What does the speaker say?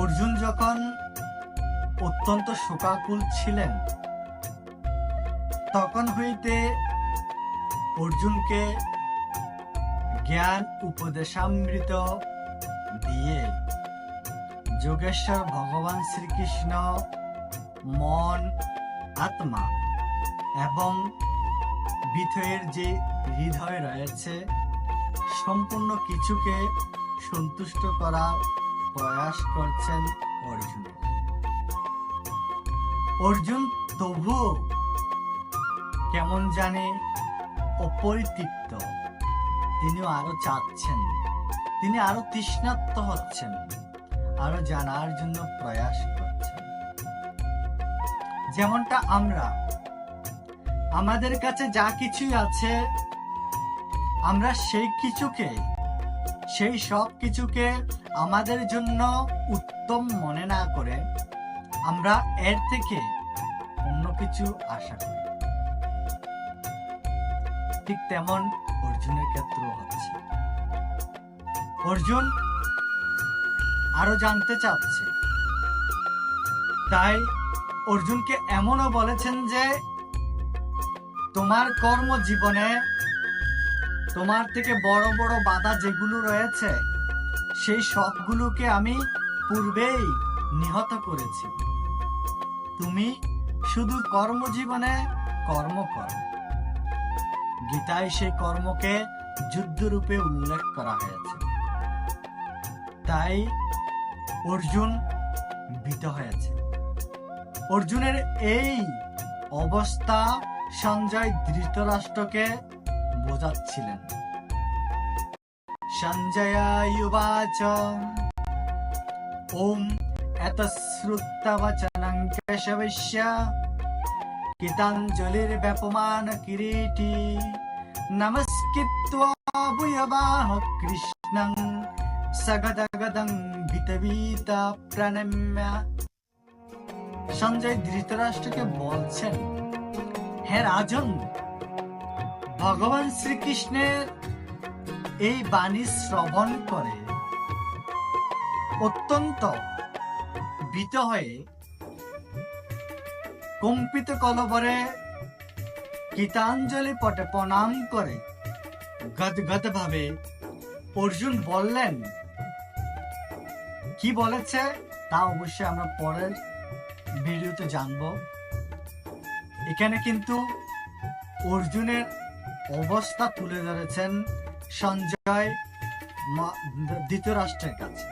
অর্জুন যখন অত্যন্ত শোকাকুল ছিলেন, তখন হইতে অর্জুনকে জ্ঞান উপদেশামৃত দিয়ে যোগেশ্বর ভগবান শ্রীকৃষ্ণ মন, আত্মা এবং বিথয়ের যে হৃদয় রয়েছে, সম্পূর্ণ কিছুকে সন্তুষ্ট করার প্রয়াস করছেন অর্জুন। অর্জুন, তবুও কেমন জানে অপরিতৃপ্ত। তিনিও আরও চাচ্ছেন, তিনি আরও তৃষ্ণাত্ম হচ্ছেন, আরও জানার জন্য প্রয়াস করছেন। যেমনটা আমরা, আমাদের কাছে যা কিছুই আছে, আমরা সেই কিছুকে সেই সব কিছুকে আমাদের জন্য উত্তম মনে না করে আমরা এর থেকে অন্য কিছু আশা করি। ঠিক তেমন অর্জুনের ক্ষেত্রেও হচ্ছে। অর্জুন আরও জানতে চাচ্ছে। তাই অর্জুনকে এমনও বলেছেন যে, তোমার কর্মজীবনে তোমার থেকে বড় বড় বাধা যেগুলো রয়েছে, সেই সবগুলোকে আমি পূর্বেই নিহত করেছি। তুমি শুধু কর্মজীবনে কর্ম করো। গীতায় সেই কর্মকে যুদ্ধরূপে উল্লেখ করা হয়েছে। তাই অর্জুন ভীত হয়েছে। অর্জুনের এই অবস্থা সঞ্জয় ধৃতরাষ্ট্রকে বোঝাচ্ছিলেন। ওম কিরীটি নমস্কৃত্বা ভূয়বাহ কৃষ্ণং সগদগদং ভীতভীত প্রণম্য। সঞ্জয় ধৃতরাষ্ট্রকে বলছেন হে রাজন ভগবান শ্রীকৃষ্ণের এই বাণী শ্রবণ করে অত্যন্ত ভীত হয়ে কম্পিত কলবরে গীতাঞ্জলি পটে প্রণাম করে গদগদ ভাবে অর্জুন বললেন, কি বলেছে তা অবশ্যই আমরা পরের ভিডিওতে জানব। এখানে কিন্তু অর্জুনের অবস্থা তুলে ধরেছেন সঞ্জয় দ্বিতীয় রাষ্ট্রের কাছে।